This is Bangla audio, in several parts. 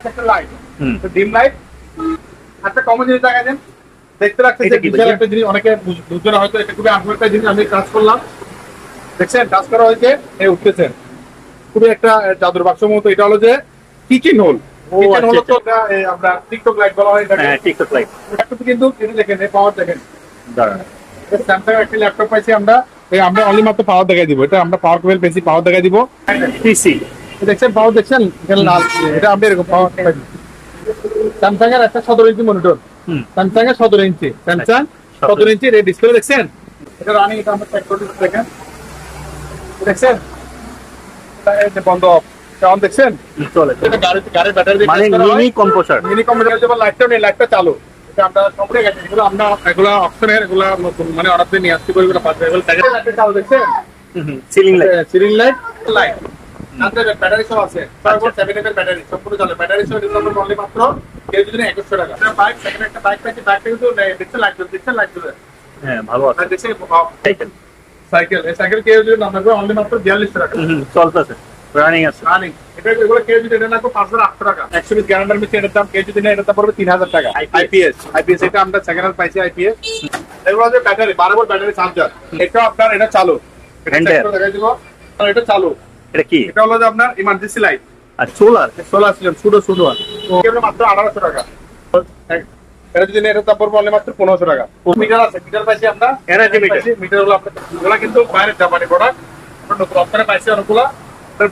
একটা লাইট ডিম লাইট একটা কমন জিনিস দেখা দেন দেখতে রাখতে এটা বিশাল একটা জিনিস অনেকে বুঝবে না হয়তো এটা খুবই আসল একটা জিনিস আমি কাজ করলাম। দেখছেন কাজ করা হয়েছে উঠতেছেন খুবই একটা আহ, জাদুর বাক্স মতো। এটা হলো যে কিচেন হোল ও, কিচেন হোল আচ্ছা, তো আমরা টিকটক লাইট বলা হয় এটাকে। হ্যাঁ টিকটক লাইট ল্যাপটপ কিন্তু এটা দেখেন এই পাওয়ার দেখেন। দাঁড়ান। স্যামসাং একটা ল্যাপটপ পাইছি আমরা অনলি মাত্র পাওয়ার দেখাই দিব। এটা আমরা পাওয়ার কেবল পেয়েছি পাওয়ার দেখাই দিব। পিসি দেখছেন পাওয়ার দেখছেন? এখানে লাল। এটা আমরা এরকম পাওয়ার স্যামসাং এর একটা সতেরো ইঞ্চি মনিটর। স্যামসাং এর সতেরো ইঞ্চি। স্যামসাং সতেরো ইঞ্চি এই ডিসপ্লে দেখছেন? এটা রানিং এটা আমরা চেক করে দেখেন। দেখছেন? বন্ধ। অফ দেখছেন? চলে। এটা গাড়ি গাড়ির ব্যাটারি মানে মিনি কম্পোসার মিনি যেমন লাইটটা নেই লাইটটা চালু। এটা আমরা সম্পূর্ণ গেছে। এগুলো আমরা এগুলো অপশনের এগুলো নতুন মানে অর্ডার দিয়ে নিয়ে আসছি করে এগুলো পাচ্ছে এগুলো চালু দেখছেন ceiling light ceiling light light আমাদের ব্যাটারি সহ আছে। তারপর সেভেন এর ব্যাটারি সম্পূর্ণ চলে। ব্যাটারি সহ অনলি মাত্র কেউ যদি একুশশো টাকা। বাইক সেকেন্ড একটা বাইক পাচ্ছি বাইকটা কিন্তু দেখতে জ্বলছে দেখতে হ্যাঁ ভালো আছে। সাইকেল সাইকেল এই সাইকেল কেউ যদি নাম রাখবে অনলি মাত্র বিয়াল্লিশশো টাকা। চলতেছে। রানিং আছে। রানিং এটা এগুলো কেউ যদি এটা রাখো পাঁচ হাজার আটশো টাকা। একশো পিস গ্যারান্টার মিশে এটার দাম কেউ যদি নেয় এটার দাম পড়বে তিন হাজার টাকা। আইপিএস আইপিএস এটা আমরা সেকেন্ড হ্যান্ড পাইছি আইপিএস এগুলো হচ্ছে ব্যাটারি বারো ভোল্ট ব্যাটারি চার্জার এটা আপনার এটা চালু। এটা চালু। এটা কি? এটা হলো যে আপনার ইমার্জেন্সি লাইট আর সোলার সোলার সিস্টেম সুডো সুডো কেবল মাত্র আঠারোশো টাকা। এটা যদি নেয় এটার দাম মাত্র পনেরোশো টাকা। মিটার আছে মিটার পাইছি আমরা। Energy meter। মিটারগুলো আপনার এগুলো কিন্তু বাইরের জাপানি প্রোডাক্ট আমরা পাইছি অনেকগুলো। মাত্র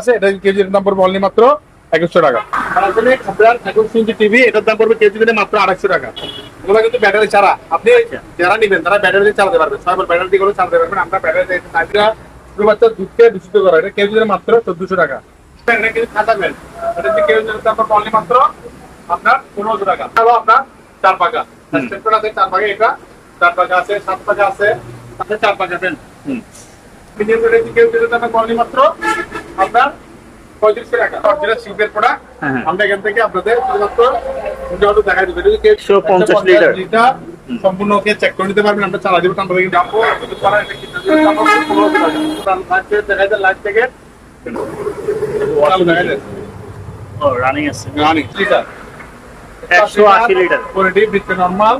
আছে এটা একুশশো টাকা। আপনার ইঞ্চি টিভি এটার দাম পড়বে কেজি মাত্র আড়াইশো টাকা। এগুলো কিন্তু ব্যাটারি ছাড়া। আপনি আচ্ছা। যারা নিবেন তারা ব্যাটারি দিয়ে চালাতে পারবেন। ছয় ব্যাটারি দিয়ে চালাতে পারবেন। আমরা ব্যাটারি দিয়ে শুধুমাত্র দুধকে দূষিত করা। এটা কেজি মাত্র চোদ্দশো টাকা। এটা কিন্তু খাতা বেল এটা যদি অনলি মাত্র আপনার পনেরোশো টাকা। আপনার চার পাকা। আছে চার পাকা এটা। চার পাকা আছে সাত পাকা আছে আছে চার পাকা মিডিয়াম কেউ যদি মাত্র আপনার আমরা এখান থেকে আপনাদের শুধুমাত্র মোটামুটি দেখাই দেবো যদি কেউ 150 লিটার। লিটার সম্পূর্ণ ওকে চেক করে নিতে পারবেন আমরা চালা দিব লাইট থেকে রানিং আছে রানি লিটার 180 লিটার। কোয়ালিটি বিটকে নরমাল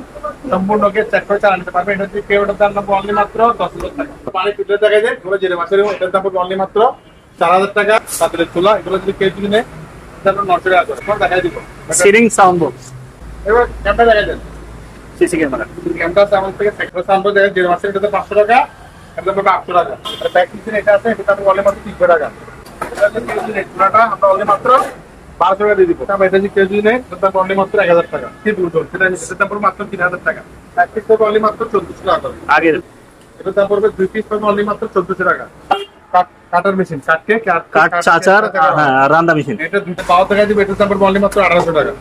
সম্পূর্ণ ওকে চেক করে চালা নিতে পারবেন এটা যদি কেউ এটার দাম নেব অনলি মাত্র দশ হাজার টাকা পানি ফিল্টার এটার দাম পড়বে অনলি মাত্র চার হাজার টাকা তাদের চুলা এগুলো যদি কেউ যদি নেয় তারপর নশো টাকা করে। দেখাই দিব। সিলিং সাউন্ড বক্স এবার ক্যামেরা দেখাই দেন। CC camera. ক্যামেরা আছে থেকে। সেক্টর সামনে দেখেন জেনে মাসের এটাতে পাঁচশো টাকা একদম পড়বে আটশো টাকা। আর ব্যাক কিচেন এটা আছে এটা আমি অনলি মাত্র তিনশো টাকা। এটা হচ্ছে যদি আমরা অনলি মাত্র বারোশো টাকা দিয়ে দিব। তারপর এটা যদি কেউ যদি নেয় দাম অনলি মাত্র এক হাজার টাকা। ট্রিপল ডোর সেটা দাম পড়বে মাত্র তিন হাজার টাকা। এক পিস পড়বে অনলি মাত্র চোদ্দশো টাকা। আগের দাম পড়বে দুই পিস পড়বে অনলি মাত্র চোদ্দশো টাকা। কাটার মেশিন কাটকে কাট চাচার হ্যাঁ আর মেশিন এটা দুটো পাওয়ার দেখা দিবে এটার দাম পড়বে মাত্র আঠারোশো টাকা।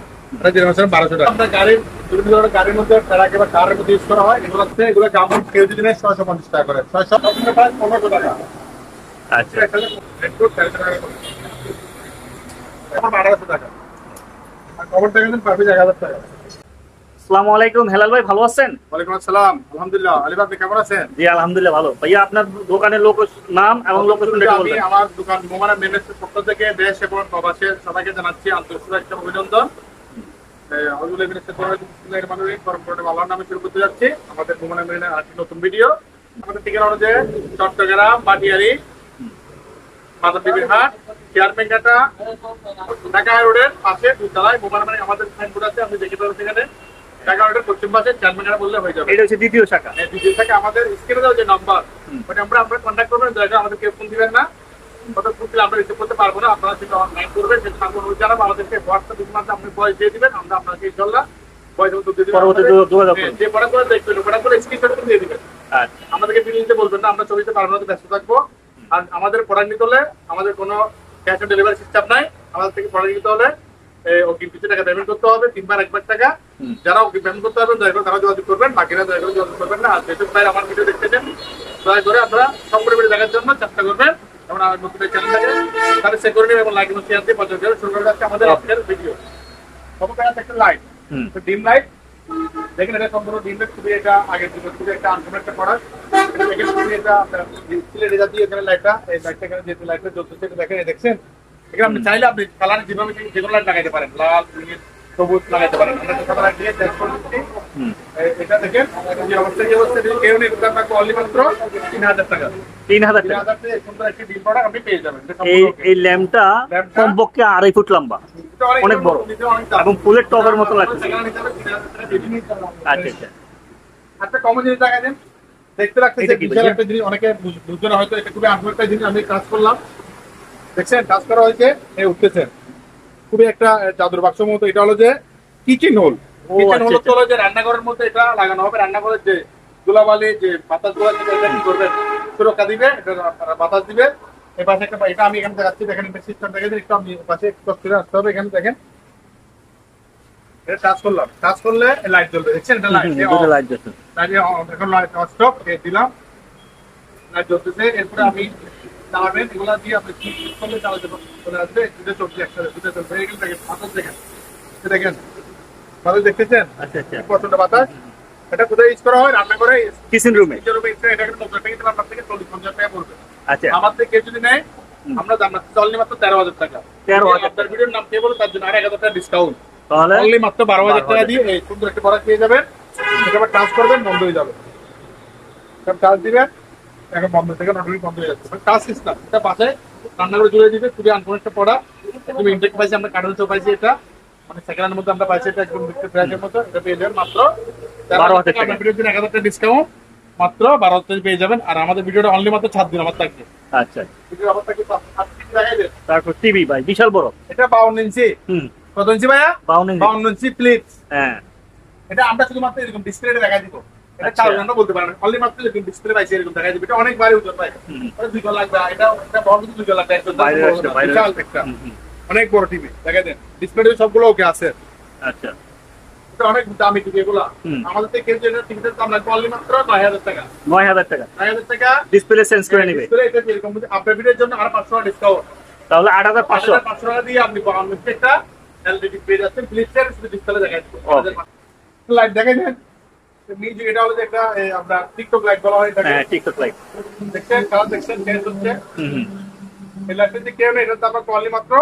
এটা বারোশো টাকা। আপনার গাড়ির বিভিন্ন ধরনের গাড়ির মধ্যে ট্রাক বা কারের মধ্যে ইউজ করা হয়। এগুলো হচ্ছে এগুলো কেউ যদি নেয় ছয়শো পঞ্চাশ টাকা করে। ছয়শো প্রায় পনেরোশো টাকা। আচ্ছা। টাকা আঠারোশো টাকা। আর কভার টাকা দেন পারবে এক হাজার টাকা। আসসালামু আলাইকুম। হেলাল ভাই ভালো আছেন? ওয়ালাইকুম আসসালাম। আলহামদুলিল্লাহ। আলিবাব আপনি কেমন আছেন? জি আলহামদুলিল্লাহ ভালো। ভাইয়া আপনার দোকানের লোক নাম এবং লোকেশন আমি আমার দোকান মোমানা মেমেসের পক্ষ থেকে দেশ এবং প্রবাসের সবাইকে জানাচ্ছি আন্তরিক শুভেচ্ছা অভিনন্দন। এই হজরুল এমিরেটসের পরে বিসমিল্লাহির রহমানির রহিম পরম করুণা আল্লাহর নামে শুরু করতে যাচ্ছি। আমাদের মোমানা মেরিনের আরেকটি নতুন ভিডিও আমাদের ঠিকানা হচ্ছে চট্টগ্রাম মাধব হাট চেয়ারম্যান ঘাটা ঢাকা রোডের পাশে দুতলায় আমাদের সাইনবোর্ড আছে। আপনি দেখে পাবেন সেখানে। ঢাকা রোডের পশ্চিম পাশে চেয়ারম্যান বললে হয়ে যাবে। এটা হচ্ছে দ্বিতীয় শাখা। এই ভিডিও আমাদের স্ক্রিনে দেওয়া যে নাম্বার ওটা আমরা আপনারা কন্ট্যাক্ট করবেন। দয়া করে আমাদেরকে ফোন দিবেন না। ওটা ফোন আমরা রিসিভ করতে পারব না। আপনারা সেটা অনলাইন করবেন। সেটা আমরা অনুরোধ জানাব। আমাদেরকে হোয়াটসঅ্যাপ মাধ্যমে আপনি ভয়েস দিয়ে দিবেন। আমরা আপনাকে ইনশাল্লাহ ভয়েস মতো দিয়ে দিবেন। পরবর্তীতে আমাদের- যোগাযোগ হ্যাঁ, আচ্ছা। আমাদেরকে বিল নিতে বলবেন না। আমরা ছবি পারব না ব্যস্ত থাকব। আর আমাদের প্রোডাক্ট নিতে হলে আমাদের কোনো ক্যাশ অন ডেলিভারি সিস্টেম নাই। আমাদের থেকে প্রোডাক্ট নিতে হলে কিছু টাকা পেমেন্ট করতে হবে। তিনবার একবার টাকা। যারা অগ্রিম পেমেন্ট করতে পারবেন দয়া করে তারা যোগাযোগ করবেন। বাকিরা দয়া করে যোগাযোগ করবেন না। আর যেসব ভাই আমার ভিডিও দেখতেছেন দয়া করে আপনারা সম্পূর্ণ দেখার জন্য চেষ্টা করবেন। এবং আমার নতুন চ্যানেল থাকে তাহলে সে করে নেবেন এবং লাইক এবং শেয়ার দিয়ে করে শুরু করে যাচ্ছে আমাদের আজকের ভিডিও সব কাছে একটা লাইট হুম। ডিম লাইট দেখেন এটা সম্পূর্ণ ডিমের খুবই এটা আগের যুগের খুবই একটা আনকমন একটা প্রোডাক্ট এটা দেখেন খুবই এটা ডিসপ্লে রেজা দিয়ে এখানে লাইটটা এই লাইটটা এখানে যে লাইটটা জ্বলতেছে এটা দেখেন দেখছেন? এখানে আপনি চাইলে আপনি কালার যেভাবে যে কোনো লাইট লাগাইতে পারেন। লাল নীল সবুজ লাগাইতে পারেন। আমরা দিয়ে এটা দেখেন যে অবস্থা যে অবস্থা যদি কেউ নেই। রাখব অনলি মাত্র তিন হাজার টাকা। তিন হাজার টাকা হাজার টাকা। একটি ডিম প্রোডাক্ট আপনি পেয়ে যাবেন। এই এই ল্যাম্পটা কমপক্ষে আড়াই ফুট লম্বা। অনেক বড়। এবং ফুলের টবের মতো লাগছে। আচ্ছা আচ্ছা। কমন জিনিস দেখা দেন। দেখতে বিশাল একটা জিনিস অনেকে বুঝ- বুঝবে না হয়তো এটা খুবই আগ্রহ একটা জিনিস। আমি কাজ করলাম। দেখছেন কাজ করা হয়েছে এই উঠতেছে। খুবই একটা চাদর বাক্স মতো। এটা হলো যে কিচেন হোল কিচেন হোল। হলো যে রান্নাঘরের মধ্যে এটা লাগানো হবে। রান্নাঘরের যে ধুলাবালি যে বাতাসগুলা এটা কি করবে? সুরক্ষা দিবে এটা বাতাস দিবে। এই পাশে একটা এটা আমি এখানে দেখাচ্ছি দেখেন একটা সিস্টেম একটু আপনি পাশে করে আসতে হবে এখানে দেখেন। এটা টাচ করলাম। টাচ করলে লাইট জ্বলবে দেখছেন? এটা লাইট লাইট জ্বলছে। এখন লাইট স্টপ দিলাম। লাইট জ্বলতেছে এরপরে আমি চালাবেন এগুলা দিয়ে আপনি কি করলে চালাতে চলে আসবে দুটো চলছে একসাথে দুটো চলবে এখানে দেখেন বাতাস দেখেন। দেখেন বাতাস দেখতেছেন? আচ্ছা আচ্ছা। বাতাস? এটা কোথায় ইউজ করা হয়? রান্না করে কিচেন রুমে নিজের রুমে এটা কিন্তু পঞ্চাশ টাকা দিলাম আপনার থেকে চল্লিশ পঞ্চাশ টাকা পড়বে। আচ্ছা। আমার থেকে কেউ যদি নেয় আমরা দাম অনলি মাত্র তেরো হাজার টাকা। 13,000 আপনার ভিডিওর নাম কে বলো তার জন্য আর এক হাজার টাকা ডিসকাউন্ট তাহলে? অনলি মাত্র বারো হাজার টাকা দিয়ে সুন্দর একটা প্রোডাক্ট পেয়ে যাবেন। এটা আবার টাচ করবেন বন্ধ হয়ে যাবে। টাচ দিবেন। এখন বন্ধ থেকে নটরি বন্ধ হয়ে যাচ্ছে। টাচ সিস্টেম এটা পাশে রান্না করে জুড়ে দিবে খুবই একটা প্রোডাক্ট তুমি ইনটেক পাইছি আমরা কার্টুন চো পাইছি এটা। মানে সেকেন্ড হ্যান্ডের মধ্যে আমরা পাইছি এটা একদম বিক্রি প্রাইসের মতো এটা পেয়ে যাবেন মাত্র। 12,000 টাকা। ভিডিওর জন্য এক হাজার টাকা ডিসকাউন্ট মাত্র বারো হাজার টাকা পেয়ে যাবেন। আর আমাদের ভিডিওটা অনলি মাত্র ছাদ দিন আমার থাকবে। আচ্টা ভিডিওর আমার থাকবে সাত। তারপর টিভি ভাই বিশাল বড়। এটা বাউন্ন ইঞ্চি। হুম। কত ইঞ্চি ভাইয়া? বাউন্ন ইঞ্চি। বাউন্ন ইঞ্চি প্লিজ হ্যাঁ। এটা আমরা শুধুমাত্র এরকম ডিসপ্লেটা দেখা দিব। এটা। চার ঘণ্টা বলতে পারেন অনলি মাত্র এরকম ডিসপ্লে পাইছে এরকম দেখা দিবে। এটা অনেক বাড়ি ওজন ভাই এটা দুই লাগবে। এটা এটা বড় কিন্তু দুই লাগবে। একদম বাইরে বাইরে বিশাল একটা। অনেক বড় টিভি দেখা দেন। ডিসপ্লে সবগুলো ওকে আছে। আচ্ছা। এটা অনেক দামি টিভি এগুলা। আমাদের থেকে কেজি এটা টিভিটার দাম লাগবে অনলি মাত্র নয় হাজার টাকা। নয় হাজার টাকা। নয় হাজার টাকা ডিসপ্লে চেঞ্জ করে নিবে। ডিসপ্লে এটা বলছে, আপনার জন্য আর পাঁচশো টাকা ডিসকাউন্ট তাহলে আট হাজার পাঁচশো। পাঁচশো টাকা দিয়ে আপনি একটা এলইডি পেয়ে যাচ্ছেন ডিসপ্লে দেখা Okay. লাইট দেখা যায় মিউজিক এটা হলো একটা আপনার টিকটক লাইট বলা হয় হ্যাঁ টিকটক লাইট দেখছেন কালার দেখছেন চেঞ্জ হচ্ছে। এই লাইটটা যে কেউ এটার দাম অনলি মাত্র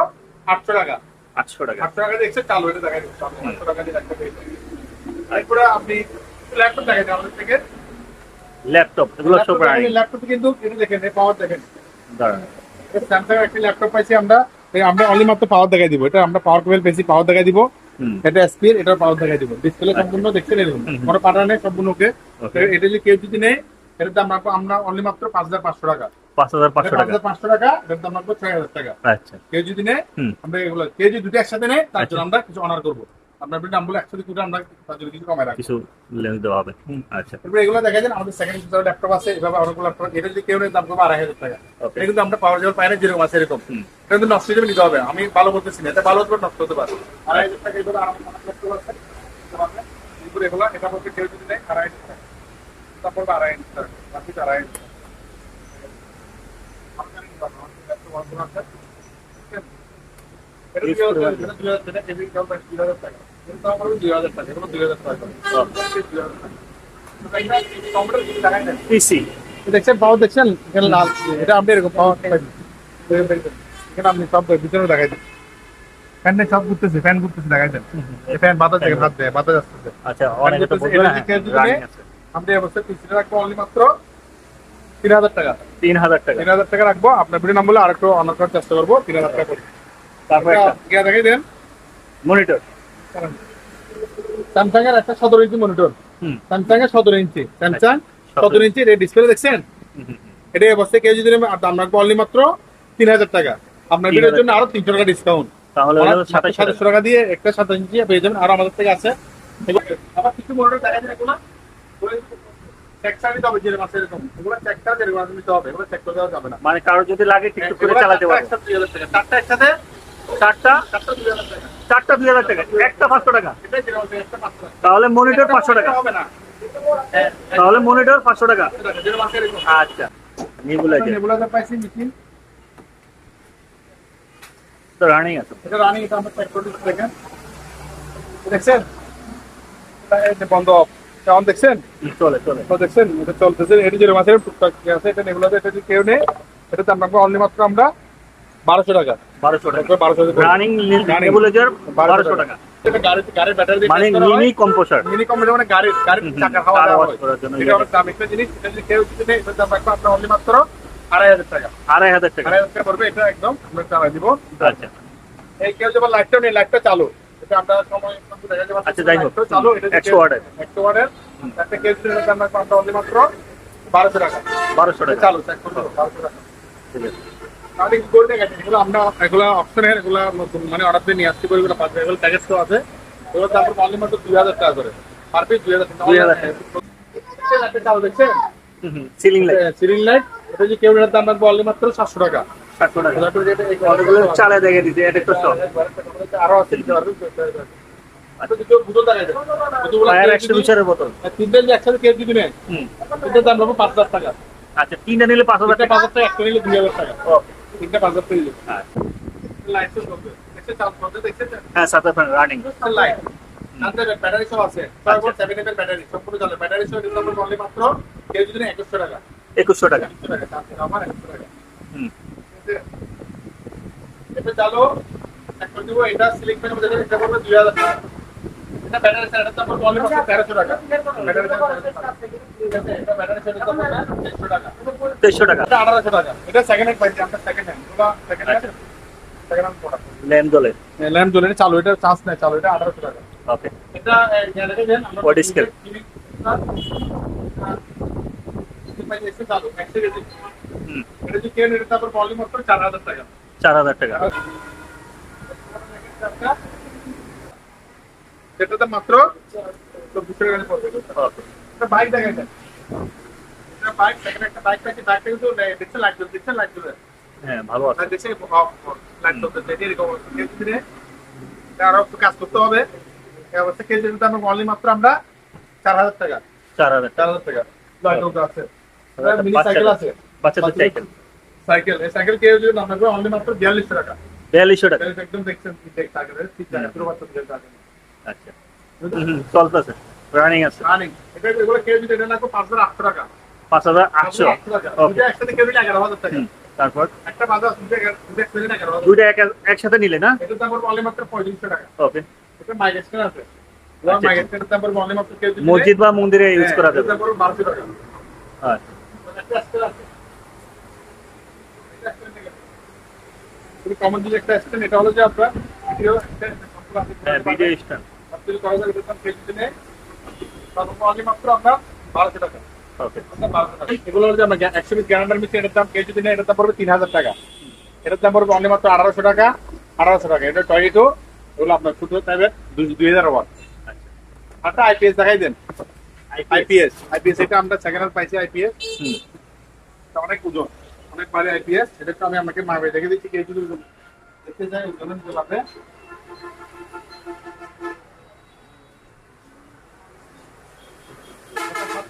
আটশো টাকা। আটশো টাকা। আটশো টাকা দেখছে চালু এটা দেখা দিচ্ছে। আটশো টাকা দিয়ে লাইটটা পেয়ে যাবেন। আপনি ল্যাপটপ আমাদের থেকে ল্যাপটপ এগুলো সব রানিং ল্যাপটপ কিন্তু এটা দেখেন এই পাওয়ার দেখেন। দাঁড়ান। স্যামসাং একটি ল্যাপটপ পাইছি আমরা। এই আমরা অনলি মাত্র পাওয়ার দেখাই দিব। এটা আমরা পাওয়ার কেবল পেয়েছি পাওয়ার দেখাই দিব। এটা স্পিড এটা পাওয়ার দেখাই দিব। ডিসপ্লে সম্পূর্ণ দেখছেন এরকম। কোনো পাটা নেই সম্পূর্ণ ওকে এটা যদি কেউ যদি নেই এটার দাম রাখব আমরা অনলি মাত্র পাঁচ হাজার পাঁচশো টাকা। পাঁচ হাজার পাঁচশো পাঁচ টাকা। হাজার পাঁচশো টাকা এটার দাম রাখব ছয় হাজার টাকা। আচ্ছা। কেউ যদি নেয় হুম। আমরা এগুলো কেউ যদি দুটো একসাথে নেয় তার জন্য আচ্ছা। আমরা কিছু অনার করব। আপনার দাম বলে একসাথে দুটো আমরা তার জন্য কিছু কমায় রাখব। কিছু লেন্স দেওয়া হবে। আচ্ছা। এরপরে এগুলো দেখা যায় আমাদের সেকেন্ড ল্যাপটপ আছে এভাবে অনেকগুলো ল্যাপটপ এটা যদি কেউ নেয় দাম করব আড়াই হাজার টাকা। এটা কিন্তু আমরা পাওয়ার জল পাই না যেরকম আছে এরকম। এটা কিন্তু নষ্ট হিসেবে নিতে হবে। আমি ভালো বলতেছি না। এটা ভালো হতে পারে নষ্ট হতে পারে। আড়াই হাজার টাকা এগুলো আরাম ল্যাপটপ আছে? নিতে এগুলো এটা বলতে কেউ যদি নেয় আড়াই হাজার টাকা। তারপর আড়াই হাজার টাকা। আড়াই হাজার টাকা। পিসি দেখছেন পাওয়ার দেখছেন এখানে লাল এটা আপনি এরকম পাওয়ার এখানে আপনি সব ভিতরে দেখাই দেন ফ্যান সব ঘুরতেছে ফ্যান ঘুরতেছে দেখাই দেন এই ফ্যান বাতাস দেখেন হাত দেয় বাতাস আসতেছে আচ্ছা অনেকে তো এই অবস্থায় রাখব অনলি মাত্র তিন হাজার টাকা তিন হাজার টাকা তিন হাজার টাকা রাখব আপনার ভিডিও নাম বলে আরেকটু অনার করার চেষ্টা করব তিন হাজার টাকা করে তারপর একটা দেখাই দেন। মনিটর। স্যামসাং এর একটা সতেরো ইঞ্চি মনিটর। স্যামসাং এর সতেরো ইঞ্চি। স্যামসাং সতেরো ইঞ্চি ডিসপ্লে দেখছেন? এটা অবস্থায় কেউ যদি দাম রাখব অনলি মাত্র তিন হাজার টাকা। আপনার ভিডিওর জন্য আরও তিনশো টাকা ডিসকাউন্ট তাহলে সাতাশশো টাকা। দিয়ে একটা সাতাশ ইঞ্চি পেয়ে যাবেন। আর আমাদের থেকে আছে। আবার কিছু মনিটর দেখা যায় এগুলো। মানে কারও যদি লাগে টিকটক করে চালাতে চারটা পারব। একসাথে 2000 টাকা। চারটা একসাথে চারটা? চারটা 2000 টাকা। চারটা দুই হাজার টাকা। একটা পাঁচশো টাকা। এটাই যেরকম আছে, একটা পাঁচশো টাকা। তাহলে মনিটর পাঁচশো টাকা। তাহলে মনিটর পাঁচশো টাকা। আচ্ছা। পাইছি তো রানিং আছে। এটা রানিং এটা আমরা চেক করে দেখেন। দেখছেন? বন্ধ। on দেখছেন? চলে চলে। তো দেখছেন? এটা চলতেছে। এটা যেরকম আছে টুকটাক আছে। এটা এগুলো এটা যদি কেউ নেই। এটা দাম রাখব অনলি মাত্র আমরা বারোশো টাকা। বারোশো টাকা। বারোশো টাকা। রানিং নেবুলাইজার বারোশো টাকা। মানে। মিনি কম্পোসার মিনি মানে গাড়ির গাড়ির চাকার হাওয়া। করার জন্য এটা দাম। একটা জিনিস এটা যদি কেউ যদি নেই দাম রাখব আপনার অনলি মাত্র আড়াই হাজার টাকা। আড়াই হাজার টাকা। আড়াই হাজার টাকা পড়বে এটা একদম আমরা চালাই দিব। আচ্ছা। এই কেউ যখন লাইটটা নেই লাইটটা চালু। এটা আমরা সময় একটু দেখা যাবে আচ্ছা, যাই হোক। চালু এটা 100 ওয়াটের। একশো ওয়াটের। একটা কেউ যদি এটার দাম রাখব আমরা অনলি মাত্র বারোশো টাকা। বারোশো টাকা। চালু চেক করব বারোশো টাকা। ঠিক আছে। তাহলে কি করে দেখেন এগুলো আমরা এগুলো অপশনের এগুলো মানে অর্ডার দিয়ে নিয়ে আসছি করে এগুলো পাঁচ এগুলো প্যাকেজ তো আছে। এগুলো তারপর অনলি মাত্র দুই হাজার টাকা করে। পার পিস দুই হাজার টাকা। 2000 টাকা। দেখছেন, একটা চালু দেখছেন সিলিং লাইট সিলিং লাইট এটা যে কেউ দাম রাখব অনলি মাত্র সাতশো টাকা। সাতশো টাকা। তারপরে যেটা এই অনেকগুলো চালে দেখে দিতে এটা একটু সব আরও আছে দিতে পারবেন আচ্ছা তিনটে নিলে পাঁচ হাজার টাকা। পাঁচ হাজার টাকা। একটা নিলে দুই হাজার টাকা। তিনটে পাঁচ হাজার টাকা হ্যাঁ। হ্যাঁ সাথে রানিং লাইট ব্যাটারি সহ আছে। তারপর সেভেন এর ব্যাটারি সম্পূর্ণ চলে। ব্যাটারি সহ এটা আমরা অনলি মাত্র কেউ যদি একুশশো টাকা। একুশশো টাকা। একুশশো টাকা তার থেকে আমার একুশশো টাকা। হুম। এটা চালো এক করে দিব এটা সিলিং ফ্যান এটা পড়বে দুই হাজার টাকা। তেইশশো টাকা। এটা আঠারোশো টাকা। এটা সেকেন্ড হ্যান্ড পাইছি আমরা second hand second hand second hand product lamp জ্বলে ল্যাম্প জ্বলে চালু এটা চার্জ নেই চালু এটা আঠারোশো টাকা। ওকে। এটা এ, জ্ঞান রেখে দেন, আমরা What is scale? এসে চালু, একশো কেজি। হুম। এটা যদি কেউ নেয়, এটা তারপর volume মাত্র 4000 টাকা। চার হাজার টাকা। এটাতে মাত্র 2400 টাকা পড়বে। বাইক একটা বাইক বাইকটা কিন্তু দেখছেন লাইট জ্বলছে। হ্যাঁ ভালো আছে। আরও কাজ করতে হবে। অবস্থা আমরা মাত্র আমরা 4000 টাকা। চার হাজার টাকা। 4000 টাকা। আছে। মিনি সাইকেল আছে। বাচ্চাদের সাইকেল সাইকেল এই সাইকেল কেউ যদি নাম রাখবে অনলি মাত্র বিয়াল্লিশশো টাকা। বিয়াল্লিশশো টাকা। একদম দেখছেন ঠিক পুরো থাকে আচ্ছা। চলতেছে। রানিং আছে। রানিং এটা এগুলো কেউ যদি এটা টাকা। ওকে একসাথে কেউ নিলে টাকা। তারপর? একটা বাজার দুইটা একসাথে না? এটার দাম পড়বে মাত্র পঁয়ত্রিশশো টাকা। ওকে এটা মাইক আছে। আচ্ছা, যদি মসজিদ বা মন্দিরে ইউজ হ্যাঁ, করা যাবে। টাকা। আচ্ছা। একটা এটা কমন একটা হলো যে আপনার ভিডিও হ্যাঁ ভিডিও স্ট্যান্ড আপনি করা যাবে এটার কেজি দিনে তারপর মাত্র আমরা বারোশো টাকা। এগুলো হচ্ছে আমরা একশো পিস গ্যারান্ডার মিশিয়ে এটার দাম কেজি দিনে এটার দাম পড়বে তিন হাজার টাকা। এটার দাম পড়বে অনলি মাত্র আঠারোশো টাকা আঠারোশো টাকা। এটা টয়লেটও এগুলো আপনার ছোট টাইপের দুই হাজার ওয়াট আচ্ছা আইপিএস দেখাই দেন। আইপিএস আইপিএস এটা আমরা সেকেন্ড হ্যান্ড পাইছি আইপিএস অনেক ওজন অনেক ভারী আইপিএস এটা একটু আমি আমাকে মাপে দেখে দিচ্ছি কেজি দেখতে চাই ওজনের যে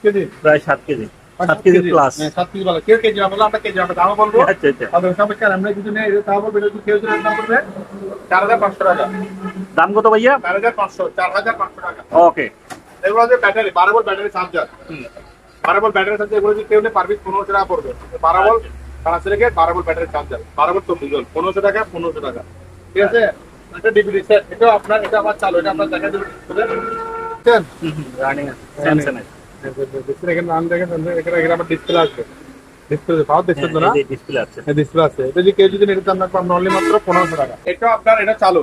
কেজি? প্রায় সাত কেজি। সাত কেজি প্লাস হ্যাঁ, সাত কেজি বলো। কেউ কেজি বলো আমরা কেজি আমরা দামও বলব। আচ্ছা আচ্ছা। তাদের সাপেক্ষে আমরা কিছু নেই এটা বলব যদি কেউ যদি দাম করবে চার হাজার পাঁচশো টাকা। দাম কত ভাইয়া? চার হাজার পাঁচশো চার হাজার পাঁচশো টাকা। ওকে। এগুলো হচ্ছে ব্যাটারি বারো ভোল্ট ব্যাটারি চার্জার বারো ভোল্ট ব্যাটারি চার্জার এগুলো যদি কেউ নেই পারবি পনেরোশো টাকা পড়বে। বারো ভোল্ট পাঁচশো রেখে বারো ভোল্ট ব্যাটারি চার্জার বারো ভোল্ট চব্বিশ ভোল্ট পনেরোশো টাকা পনেরোশো টাকা। ঠিক আছে? এটা ডিভিডি সেট এটা আপনার এটা আমার চালু এটা আপনার দেখা দেবে রানিং স্যামসাং এখানে টাকা এটা আপনার এটা চালু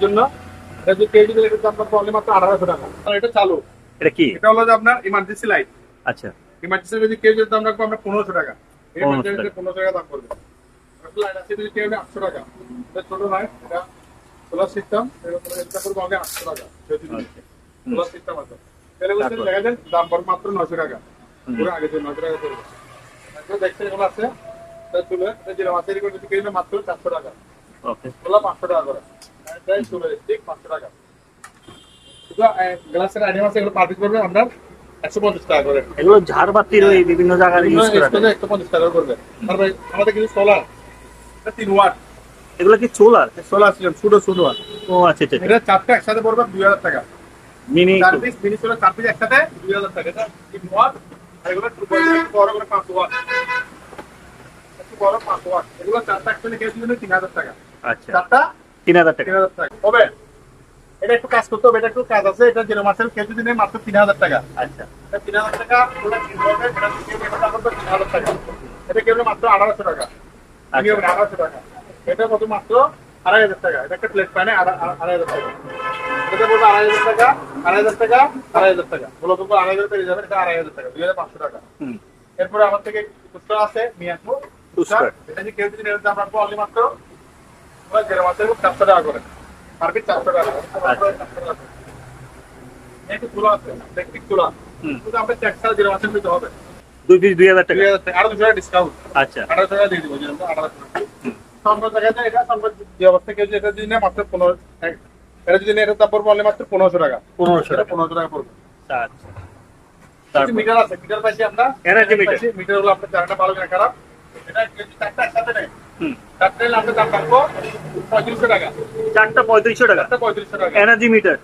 জন্য হাত আপনার অনলি মাত্র আঠারোশো টাকা এটা চালু। এটা কি? এটা হলো যে আপনার ইমার্জেন্সি লাইট আচ্ছা। ইমার্জেন্সি যদি কেউ যদি দাম রাখব আমরা পনেরোশো টাকা। এই 1500 emergency টাকা। পনেরোশো টাকা দাম করবে। লাইট আছে যদি কেউ আটশো টাকা। এটা ছোট লাইট এটা সোলার সিস্টেম এটা করব আগে আটশো টাকা। আচ্ছা। সোলার সিস্টেম আছে। তাহলে বলছেন দেখা যান দাম পড়বে মাত্র নশো টাকা। পুরো আগে যে নশো টাকা পড়বে। এখন এগুলো আছে। এটা চুলে এটা আছে যদি কেউ মাত্র চারশো টাকা। ওকে। ওগুলো পাঁচশো টাকা করে। ঠিক পাঁচশো টাকা। গ্লাসের আইটেম আছে এগুলো পার পিস পড়বে আপনার একশো পঞ্চাশ টাকা করে। এগুলো ঝাড়বাতির ওই বিভিন্ন জায়গায় ইউজ করা। একশো পঞ্চাশ টাকা করবে। তারপরে আমাদের কিছু সোলার তিন ওয়াট এগুলো কি সোলার সোলার সিস্টেম ছোটো ছোটো ও আচ্ছা আচ্ছা এটা চারটা একসাথে পড়বে দুই হাজার টাকা। মিনি চার পিস মিনি সোলার চার পিস একসাথে দুই হাজার টাকা। এটা তিন ওয়াট আর এগুলো টু পয়েন্ট বড় করে পাঁচ ওয়াট বড় পাঁচ ওয়াট এগুলো চারটা একসাথে দিলে তিন হাজার টাকা। আচ্ছা। চারটা তিন হাজার টাকা। তিন হাজার টাকা। হবে? এটা একটু কাজ করতে হবে এটা একটু কাজ আছে এটা জিরো মাসের কেজি দিনে মাত্র তিন হাজার টাকা। আচ্ছা। তিন হাজার টাকা ওটা তিন হাজার টাকা, এটা নেবে মাত্র আঠারোশো টাকা। আচ্ছা। আঠারোশো টাকা। এটা কত মাত্র? আড়াই হাজার টাকা। এটা একটা প্লেট প্যানে আড়াই হাজার টাকা। এটা বলব আড়াই হাজার টাকা আড়াই হাজার টাকা আড়াই হাজার টাকা। বলো তো আড়াই হাজার পেয়ে যাবেন এটা আড়াই হাজার টাকা দুই হাজার পাঁচশো টাকা। এরপরে আমার থেকে খুচরা আছে মিয়ানপুর। এটা যে কেউ যদি দাম রাখব অনলি মাত্র দেড় মাসের চারশো টাকা করে। পার চারশো টাকা। আচ্ছা। তুলা আছে ইলেকট্রিক তুলা আমরা ছাড়া দেড় মাসের দিতে হবে। দুই পিস দুই হাজার টাকা? হাজার টাকা। ডিসকাউন্ট আচ্ছা। আঠারোশো টাকা দিয়ে দিব আঠারোশো টাকা। সম্পদ দেখা যায় এটা সম্পদ যে অবস্থা কেউ যদি এটা যদি নেয় মাত্র পনেরো এটা যদি নেয় এটা পড়বে only মাত্র পনেরোশো টাকা। পনেরোশো টাকা। পনেরোশো টাকা পড়বে। আচ্ছা। মিটার আছে মিটার পাইছি আমরা। Energy meter। মিটারগুলো আপনার চারটা ভালো খারাপ। চারটা আপনার পঁয়ত্রিশশো টাকা। পঁয়ত্রিশশো এনার্জি মিটার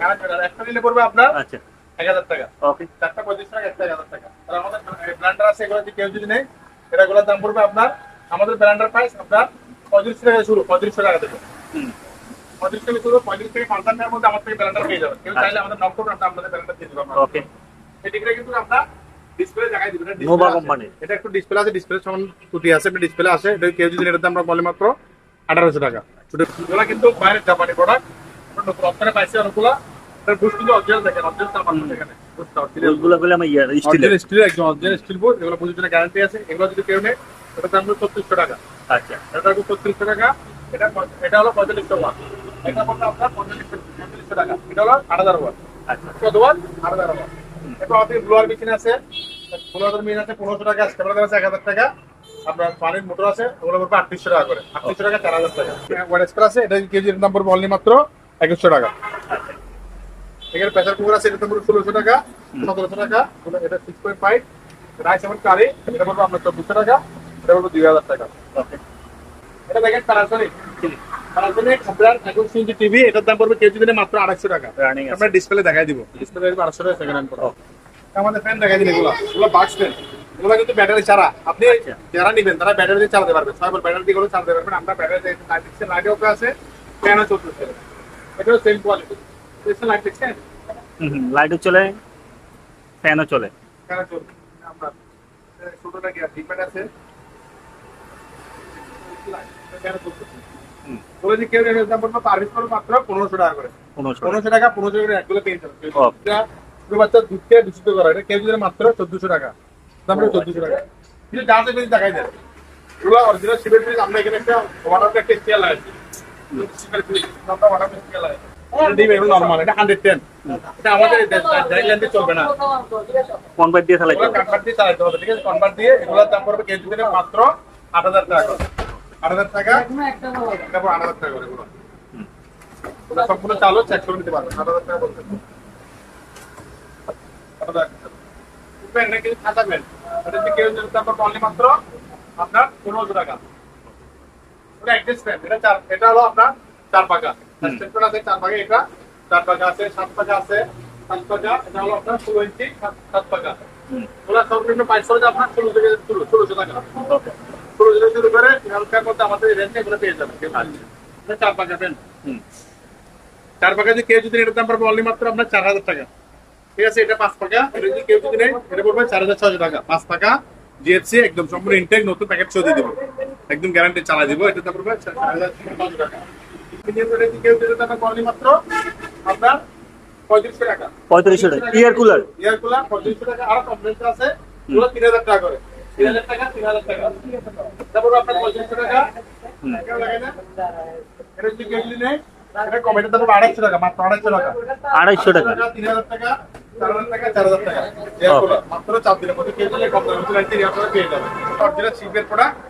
একটা নিলে পড়বে আপনার আচ্ছা। এক হাজার টাকা। ওকে চারটা টাকা একটা এক হাজার টাকা। আর আমাদের ব্র্যান্ডার আছে এগুলো কেউ যদি নেই এটাগুলোর দাম পড়বে আপনার আমাদের ব্র্যান্ডার প্রাইস আপনার পঁয়ত্রিশ টাকা শুরু পঁয়ত্রিশশো টাকা থেকে। হুম। পঁয়ত্রিশ থেকে শুরু পঁয়ত্রিশ থেকে পঞ্চান্নের মধ্যে আমার থেকে ব্র্যান্ডার পেয়ে যাবেন। কেউ চাইলে আমাদের নক করুন আমরা আপনাদের ব্র্যান্ডার দিয়ে দেবো আপনার ওকে এটিকে কিন্তু আপনার ডিসপ্লে জায়গায় দিবেন এটা Nova display আছে। company। এটা একটু ডিসপ্লে আছে ডিসপ্লে সমান ত্রুটি আছে একটা ডিসপ্লে আছে। এটা কেউ যদি এটার দাম আমরা বলে মাত্র আঠারোশো টাকা। এগুলো কিন্তু বাইরের জাপানি প্রোডাক্ট নতুন অপশনে পাইছি অনেকগুলো। এটার বুশ কিন্তু অরিজিনাল দেখেন অরিজিনাল তার এখানে বুশটা বলে আমার ইয়ার স্টিলের স্টিল একদম অরিজিনাল স্টিল বুট এগুলো বুঝের জন্য গ্যারান্টি আছে। এগুলো যদি কেউ নেয় ওটার দাম হলো ছত্রিশশো টাকা। আচ্ছা। এটা ছত্রিশশো টাকা। এটা এটা হলো পঁয়তাল্লিশশো ওয়াট। এটা আপনার পঁয়তাল্লিশশো পঁয়তাল্লিশশো টাকা। এটা হলো আট হাজার ওয়াট। আচ্ছা। কত ওয়াট আট হাজার ওয়াট। আছে। পনেরোশো টাকা আছে এক হাজার টাকা। আপনার পানির মোটর আছে ওগুলো টাকা করে। আটত্রিশশো টাকা, চার হাজার টাকা। আছে, এটা কেজির দাম পড়বে মাত্র একুশশো টাকা। এখানে প্রেসার কুকার আছে, এটা ষোলোশো টাকা, সতেরোশো টাকা। এটা সিক্স পয়েন্ট ফাইভ রাইস এমন কারি এটা পড়বে আপনার চব্বিশশো টাকা, এটা পড়বে দুই হাজার টাকা। এটা দেখেন প্যানাসোনিক প্যানাসোনিক আপনার একুশ ইঞ্চি টিভি এটার দাম পড়বে কেজি দিনে মাত্র আড়াইশো টাকা। আমরা ডিসপ্লে দেখাই দিব। ডিসপ্লে আড়াইশো টাকা সেকেন্ড হ্যান্ড পড়বে। আমাদের ফ্যান দেখাই দিন এগুলো। এগুলো বাক্স ফ্যান এগুলো কিন্তু ব্যাটারি ছাড়া। আপনি আচ্ছা। যারা নিবেন তারা ব্যাটারি দিয়ে চালাতে পারবেন। ছয় ব্যাটারি দিয়ে চালাতে পারবেন। আমরা ব্যাটারি দিয়ে লাইট দিচ্ছি লাইট ওকে আছে। ফ্যানও চলতেছে এটাও সেম কোয়ালিটি লাইট দেখছেন হুম লাইটও চলে ফ্যানও চলে। ফ্যানও চলছে আপনার ছোটটা কি আর ডিপেন্ড আছে? বলে যে কেউ মাত্র পনেরোশো টাকা করে পনেরোশো টাকা পনেরোশো একগুলো পেয়ে ও। বাচ্চা দুধকে দূষিত করা এটা কেজি দিলে মাত্র চোদ্দশো টাকা পড়বে চোদ্দশো টাকা কিন্তু যা এগুলো অরিজিনাল শিবের ফ্রিজ আমরা এখানে একটা ওয়াটার একটা স্কেল আছে শিবের ফ্রিজ আমরা ওয়াটার স্কেল আছে কনভার্ট দিয়ে চালাইতে হবে কনভার্ট দিয়ে চালাতে হবে ঠিক আছে কনভার্ট দিয়ে এগুলোর দাম পড়বে কেজি মাত্র আট হাজার টাকা করে। আট হাজার টাকা? তারপর আট হাজার টাকা করে এগুলো ওটা সম্পূর্ণ চেক করে নিতে পারবেন আট হাজার টাকা বলতে আপনার পনেরোশো টাকা। এটা চার হলো আপনার চার পাকা। আছে চার পাকা এটা চার পাকা আছে সাত পাকা আছে সাত পাকা এটা হলো আপনার ষোলো ইঞ্চি সাত পাকা। ওগুলা সর্বনিম্ন হচ্ছে আপনার ষোলো থেকে ষোলো ষোলোশো টাকা। ওকে শুরু করে হালকার মধ্যে আমাদের রেঞ্জে এগুলো পেয়ে যাবেন। এটা চার পাকা পেন। হুম। চার পাকা যদি কেউ যদি এটার দাম পড়বে অনলি মাত্র আপনার চার হাজার টাকা। ঠিক আছে এটা পাঁচ পাকা। এটা যদি কেউ যদি নেয় এটা পড়বে চার হাজার ছয়শো টাকা। পাঁচ পাকা জিএফসি একদম সম্পূর্ণ ইনটেক নতুন প্যাকেট সহ দিয়ে দেবো। একদম গ্যারান্টি চালা দিব। এটা পড়বে চার হাজার ছয়শো টাকা। Premium যদি কেউ দিতে অনলি মাত্র আপনার পঁয়ত্রিশশো টাকা। পঁয়ত্রিশশো টাকা। ইয়ার কুলার এয়ার কুলার পঁয়ত্রিশশো টাকা। আরও কমপ্লেন্স আছে তিন হাজার টাকা করে। টাকা তারপর আপনার পঁয়ত্রিশশো? এটা যদি আড়াইশো টাকা, মাত্র আড়াইশো টাকা। আড়াইশো তিন হাজার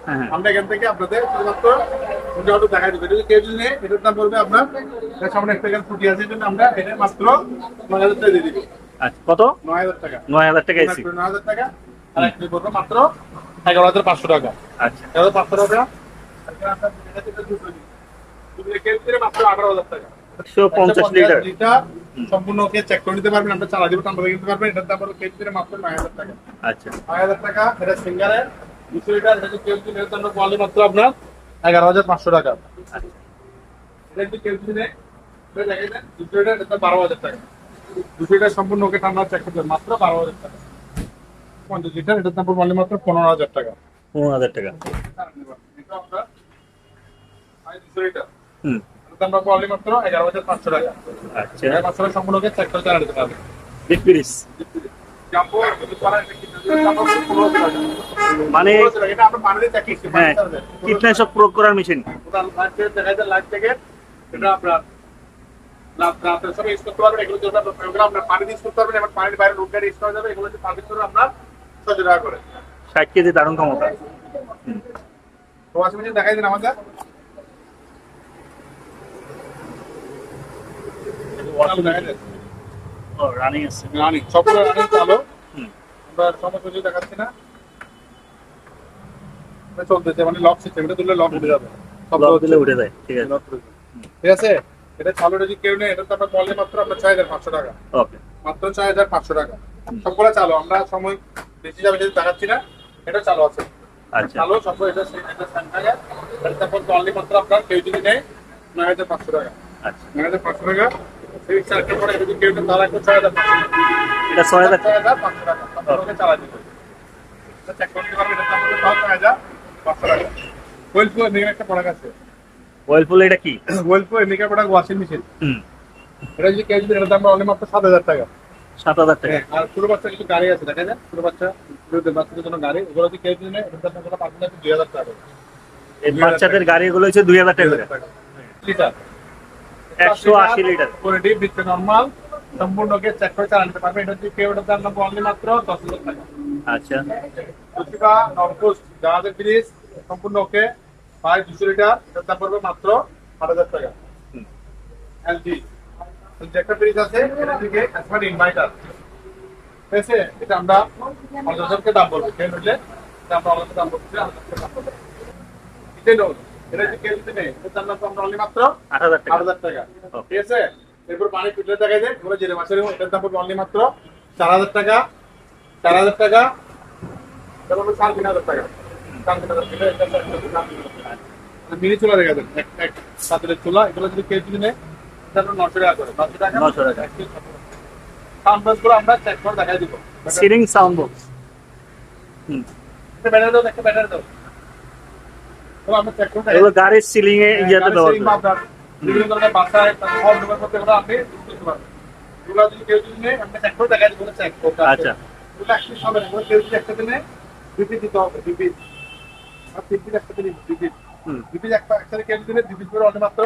হ্যাঁ, হ্যাঁ। আমরা এখান থেকে আপনাদের শুধুমাত্র মোটামুটি দেখা যাবে যদি কেউ যদি এটার দাম পড়বে আপনার সামনে একটা ফুটি আছে জন্য আমরা এটা মাত্র নয় হাজার টাকা দিয়ে দিবি। আচ্ছা কত? নয় হাজার টাকা। নয় হাজার টাকা নয় হাজার টাকা। মাত্র এগারো হাজার পাঁচশো টাকা। আচ্ছা। এগারো পাঁচশো টাকা। মাত্র আঠারো হাজার টাকা। লিটার লিটার সম্পূর্ণ ওকে চেক করে নিতে পারবেন। আমরা চালা দিব টাম্পা কিনতে পারবেন এটার দাম হলো কেজি মাত্র নয় হাজার টাকা। আচ্ছা। নয় হাজার টাকা এটা সিঙ্গারে দুশো লিটার এটা দাম পড়বে মাত্র আপনার এগারো হাজার পাঁচশো টাকা। আচ্ছা। এটা যদি দেখে দেন দুশো লিটার এটা বারো হাজার টাকা। দুশো লিটার সম্পূর্ণ ওকে ঠান্ডা চেক করতে হবে, মাত্র বারো হাজার টাকা। পঞ্চাশ লিটার এটার দাম পড়বে মাত্র পনেরো হাজার টাকা। পনেরো হাজার টাকা। হুম। মাত্র এগারো হাজার পাঁচশো আচ্ছা। পাঁচশো সম্পূর্ণ মানে হ্যাঁ কীটনাশক প্রয়োগ করার মেশিন পানি ইউজ করতে পারবেন এবং পানির বাইরে লোক গাড়ি ইউজ করা যাবে এগুলো জন্য আপনার টাকা করে। ষাট কেজি দারুণ ক্ষমতা। ওয়াশিং মেশিন দেখাই দিন আমাদের দেখাই দেন। ও রানিং আছে। রানিং সবগুলো রানিং চালো আমরা সমস্ত কিছু দেখাচ্ছি না। চলতেছে মানে লক সিস্টেম এটা তুললে লক উঠে যাবে। সব দিলে উঠে যায় ঠিক আছে। ঠিক আছে? এটা চালু যদি কেউ নেই এটা তো আপনার বললে মাত্র আপনার ছয় হাজার পাঁচশো টাকা। ওকে মাত্র ছয় হাজার পাঁচশো টাকা। সবগুলো চালু। আমরা সময় বেশি যাবে যদি দেখাচ্ছি না এটা চালু আছে। আচ্ছা। চালু সবগুলো এটা তারপর অনলি মাত্র আপনার কেউ যদি নেই নয় হাজার পাঁচশো টাকা। আচ্ছা। নয় হাজার পাঁচশো টাকা। সেই পরে যদি কেউ ছয় হাজার পাঁচশো এটা ছয় হাজার ছয় হাজার পাঁচশো টাকা। আপনাকে চালা দিতে চেক করতে পারবেন এটা ছয় হাজার পাঁচশো টাকা। এমনিকার একটা প্রোডাক্ট আছে। এটা কি? ওয়েলপুর এমনিকার প্রোডাক্ট ওয়াশিং মেশিন এটা যদি কেউ যদি এটার দাম অনলি মাত্র সাত হাজার টাকা। সাত হাজার টাকা। হ্যাঁ, আর ছোট বাচ্চা কিছু গাড়ি আছে দেখা যায় ছোট বাচ্চা বাচ্চাদের জন্য গাড়ি ওগুলো যদি কেউ কিনে দুই হাজার টাকা এই বাচ্চাদের গাড়িগুলো হচ্ছে দুই হাজার টাকা করে। লিটার। একশো আশি লিটার। কোয়ালিটি বিচ্ছে নর্মাল সম্পূর্ণকে চেক করে চালা পারবে। এটা যদি কেউ এটার দাম অনলি মাত্র দশ হাজার টাকা। আচ্ছা। প্রতিভা নবকোষ জাহাজের ব্রিজ সম্পূর্ণ ওকে প্রায় দুশো লিটার এটার দাম পড়বে মাত্র আট হাজার টাকা। এলজি একটা ব্রিজ আছে এটা থেকে স্মার্ট ইনভাইটার ঠিক আছে এটা আমরা অর্ধজনকে দাম বলব কেউ নিলে এটা আমরা অর্ধের দাম বলছি অর্ধজনকে দাম বলব এটাই নোট এটা যদি কেউ নেই এটার দাম আমরা অনলি মাত্র আট হাজার আট হাজার টাকা ঠিক আছে এরপর পানি ফিল্টার দেখা যায় এগুলো জেরে মাছের এটার দাম পড়বে অনলি মাত্র চার হাজার টাকা চার হাজার টাকা তারপর সাড়ে তিন হাজার টাকা। মিনি চুলা রেখে দেন এক এক পাত্রের চুলা এগুলো যদি কেউ যদি নেয় নশো টাকা করে নশো টাকা 900 টাকা। সাউন্ডগুলো আমরা চেক করে দেখাই দিব। সিলিং সাউন্ড বক্স হুম। ব্যাটারি দাও একটা ব্যাটারি দাও। তো আমরা চেক করে দেখাই। এগুলো গাড়ির সিলিং এ ইয়াতে দেওয়া আচ্ছা। এগুলো একশো হবে না এগুলো কেউ যদি একসাথে নেয় দুই পিস দুই একটা নেয় দুই পিস করে অনেক মাত্র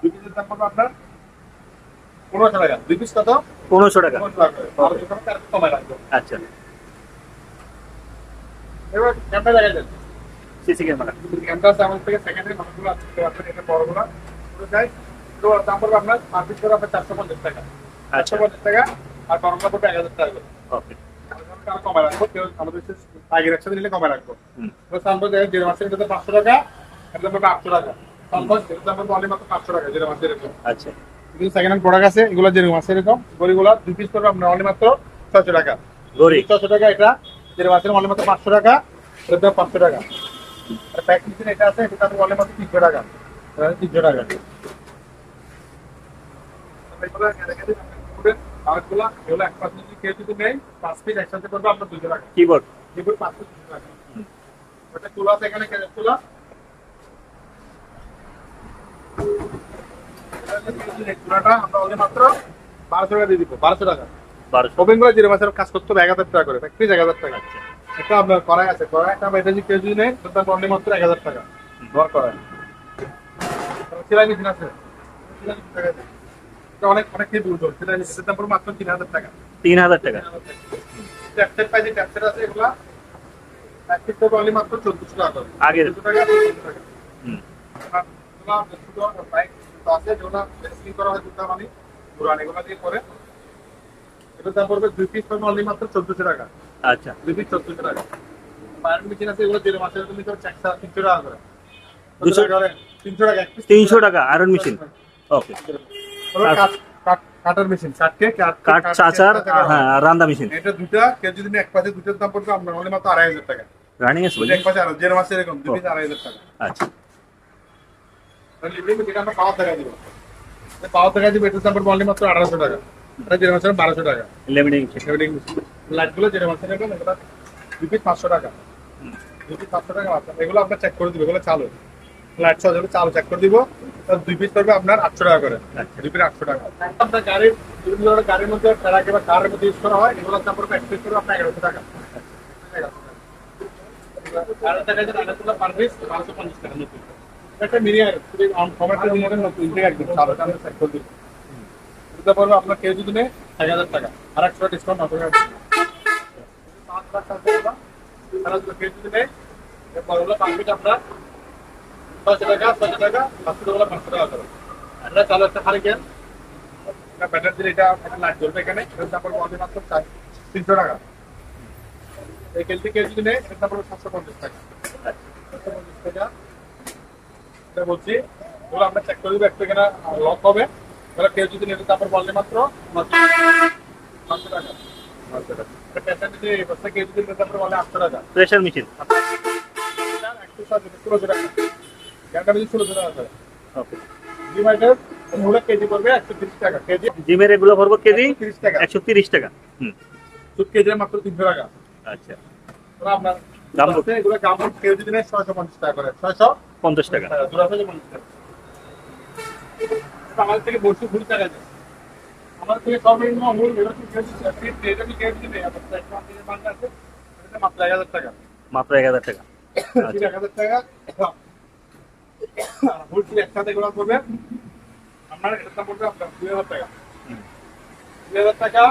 দুই পিসের দাম পড়বে আপনার পনেরোশো টাকা। দুই পিস কত? পনেরোশো টাকা। পনেরোশো টাকা। করে। আর যদি তার কমায় রাখব। আচ্ছা। এবার ক্যামেরা দেখা যায় সিসি ক্যামেরা। ক্যামেরা আছে আমাদের থেকে সেকেন্ডে মানুষগুলো আছে দেখতে এটা বড়গুলো যাই তো দাম পড়বে আপনার পার পিস করে আপনার চারশো পঞ্চাশ টাকা। আচ্ছা। চারশো পঞ্চাশ টাকা আর পড়বে এক হাজার টাকা। করে ওকে আর কমায় রাখব কেউ আমাদের আগের একসাথে নিলে কমায় রাখব। দেড় মাসের এটাতে পাঁচশো টাকা এটা আটশো টাকা। আচ্ছা। সেকেন্ড হ্যান্ড প্রোডাক্ট আছে এগুলো দেড় মাসের এরকম গড়িগুলো দুই পিস পড়বে আপনার অনলি মাত্র টাকা। গড়ি? ছশো টাকা এটা দেড় মাসের অনলি মাত্র পাঁচশো টাকা এটার দাম পাঁচশো টাকা। আর প্যাক মেশিন এটা আছে এটা অনলি মাত্র তিনশো টাকা। তিনশো টাকা। এগুলো এখানে করবেন, কাগজগুলো, এগুলো এক পাঁচ যদি কেউ যদি নেই, পাঁচ piece একসাথে করবে আপনার দুশো টাকা। কিবোর্ড এগুলো পাঁচ দুশো টাকা। ওটা তুলা এখানে, তুলা। এটা হচ্ছে কেউ যদি নেই, তুলাটা আমরা only মাত্র বারোশো টাকা দিয়ে দিব বারোশো টাকা বারোশো ওপেন করে। জিরো কাজ করতে হবে এক হাজার টাকা। করে ফ্যাক্টরি এক হাজার টাকা আপনার করাই আছে করাই একটা এটা যদি কেউ যদি নেই তার অনলি মাত্র এক হাজার টাকা। ঘর করায় সেলাই মেশিন আছে। সেলাই মেশিন দেখা যায়। এটা অনেক অনেক খেয়ে দূর সেলাই মেশিন দাম পড়বে মাত্র তিন হাজার টাকা। তিন হাজার টাকা। ট্যাপসেট পাইছে ট্যাপসেট আছে এগুলা এক পিস অনলি মাত্র চোদ্দশো টাকা টাকা। টাকা হুম বাইক আছে যেগুলো রেসলিং করা হয় জুতা মানে পুরান এগুলো দিয়ে করে এটা দাম পড়বে দুই পিস পড়বে অনলি মাত্র চোদ্দশো টাকা। আচ্ছা। দুই পিস চোদ্দশো টাকা। বাইরের মেশিন আছে এগুলো দেড় মাসের তুমি তো চারশো তিনশো টাকা করে। দুশো- তিনশো টাকা তিনশো টাকা iron machine okay cut- cut- cutter machine চাচার হ্যাঁ রান্দা মেশিন এটা দুটা কেউ যদি এক পাশে দুটোর দাম পড়বে আপনার অনলি মাত্র আড়াই হাজার টাকা। রানিং আছে এক পাশে আড়াই দেড় মাসে এরকম দুই পিস আড়াই হাজার টাকা। আচ্ছা। আমরা পাওয়ার দেখা দিব। পাওয়ার দেখা দিব এটার দাম পড়বে অনলি মাত্র আঠারোশো টাকা। এটা মাসের বারোশো টাকা। এভরিথিং লাইটগুলো যেটা মাসের এগুলো দুই পিস পাঁচশো টাকা। দুই পিস পাঁচশো টাকা এগুলো আপনার চেক করে দিব এগুলো চালু। লাইট সহ চালু চেক করে দিব। তার দুই পিস পড়বে আপনার আটশো টাকা করে। দুই পিস আটশো টাকা। আপনার গাড়ির বিভিন্ন ধরনের গাড়ির মধ্যে ট্রাকে বা কারের মধ্যে ইউজ করা হয় এগুলোর দাম পড়বে এক পিস পড়বে আপনার এগারোশো টাকা। এগারোশো টাকা। যে রান্নাগুলো পার পিস বারোশো পঞ্চাশ টাকা। আপনার যদি হাজার টাকা, আর একশো ডিসকাউন্ট টাকা। পাঁচ লাখ টাকা দেবো আর কেউ যদি নেয় হলো পাঁচ আপনার টাকা, ছয়শো টাকা, পাঁচশো টাকা পাঁচশো টাকা করে। এটা চালু একটা হারি কেন ব্যাটার দিলে এটা লাইট জ্বলবে এখানে। এটার দাম মাত্র তিনশো টাকা। এই কেউ যদি নেয় এটার সাতশো পঞ্চাশ টাকা। সাতশো পঞ্চাশ টাকা। এটা বলছি ওগুলো আমরা চেক করে দেবো একটু এখানে লক হবে। ওরা কেউ যদি নেবে তারপর বললে মাত্র পাঁচশো টাকা। পাঁচশো টাকা। কেউ যদি নেবে তারপর বলে আটশো টাকা। প্রেশার মেশিন একশো সাত ষোলোশো টাকা। গ্যানটা যদি ষোলোশো টাকা করে ওকে ডিমাইটার কেজি পড়বে একশো তিরিশ টাকা। কেজি জিমের এগুলো পড়ব কেজি? তিরিশ টাকা। একশো তিরিশ টাকা। হুম। সুদ কেজি মাত্র তিনশো টাকা। আচ্ছা। আপনার এগুলো কেউ যদি নেয় ছয়শো পঞ্চাশ টাকা করে। ছয়শো পঞ্চাশ টাকা। টাকা আমাদের থেকে বসে টাকা যায় আমাদের সর্বনিম্ন মূল মাত্র এক হাজার টাকা। মাত্র এক হাজার টাকা। ঠিক এক হাজার টাকা। একসাথে আপনার এটা পড়বে আপনার দুই হাজার টাকা। দুই হাজার টাকা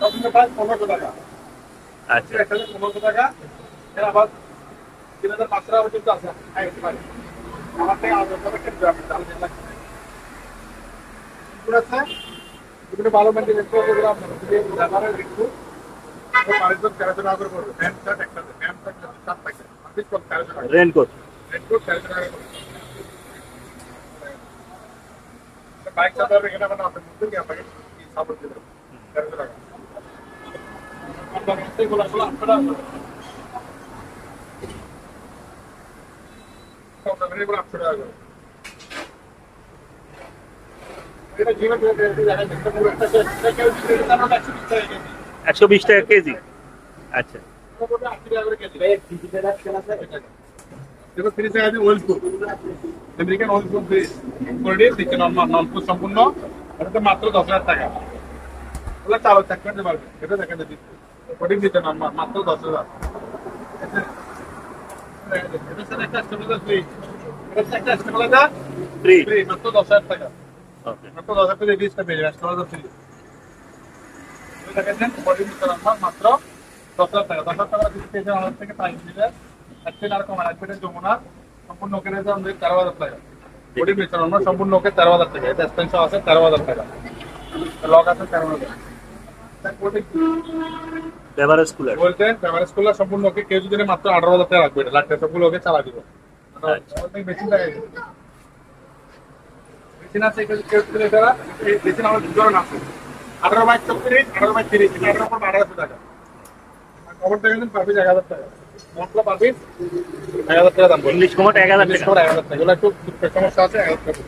সবসময় প্রায় পনেরোশো টাকা। আচ্ছা। একসাথে পনেরোশো টাকা। এর আবার তিন হাজার পাঁচশো টাকা পর্যন্ত আছে একটু। আমার থেকে আলাদা হবে। এগুলো আছে, এগুলো ভালো maintenance করে এগুলো আপনার যদি ব্যবহারের একটু লোক তেরোশো টাকা করে পড়বে। প্যান্ট শার্ট একসাথে, প্যান্ট শার্ট করতে তেরোশো টাকা। রেনকোট রেডকোট তেরোশো টাকা করে। একটা বাইক চালাতে এখানে আমার আপনার বুঝতে কি আপনাকে কি support তেরোশো টাকা। আপনার আপনারা টাকা একশো বিশ টাকা কেজি। আচ্ছা ওটা পড়বে আশি টাকা করে কেজি। দেখো, 30 টাকা দিয়ে oil proof। American oil proof দিয়ে করে দিয়ে দিচ্ছে non- non-proof সম্পূর্ণ। মাত্র দশ হাজার টাকা ওগুলো চালু চেক করতে পারবে মাত্র দশ হাজার মাত্র দশ হাজার টাকা দশ হাজার টাকা টাকা টাকা পেয়েছেন আমাদের থেকে প্রাইস দিলে অ্যাকচুয়ালি আর কম রাখবেন যমুনা সম্পূর্ণ ওকে নিয়ে আমাদের তেরো হাজার টাকা টাকা এটা এক্সপেন্সিভ আছে তেরো হাজার টাকা লক আছে তেরো হাজার কোডিং বেভারেজ কুলার বলতেন প্রাইমারি স্কুলে সম্পূর্ণ ওকে কেউ যদি মাত্র আঠারো হাজার টাকা রাখবে লাখ টাকা সবগুলো ওকে চালা দিব। মেশিন লাগাই মেশিন আছে কেউ যদি এছাড়া মেশিন আমার দুজন আছে। আঠারো বাইশ চব্বিশ আঠারো বাইশ তিরিশ আঠারো পর আঠারোশো টাকা। পারবিস এক হাজার টাকা। মশলা পারবিস এক হাজার টাকা দাম। ইংলিশ কমোট এক হাজার টাকা। এক হাজার টাকা। এগুলো একটু সমস্যা আছে এক হাজার টাকা।